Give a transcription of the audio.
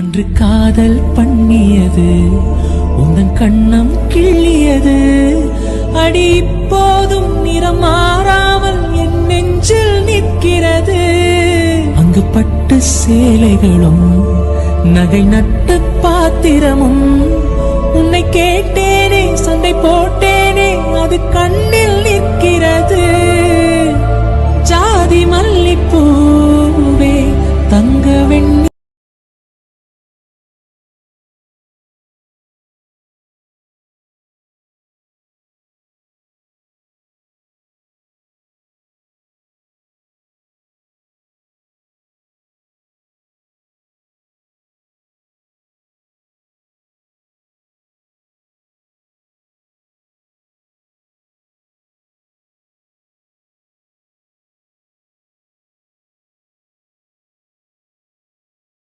அன்று காதல் பண்ணியது. உந்தன் கண்ணம் கிள்ளியது. அடி இப்போதும் நிறம் மாறாமல் என் நெஞ்சில் நிற்கிறது. அங்கு பட்டு சேலைகளும் நகை நட்டு பாத்திரமும்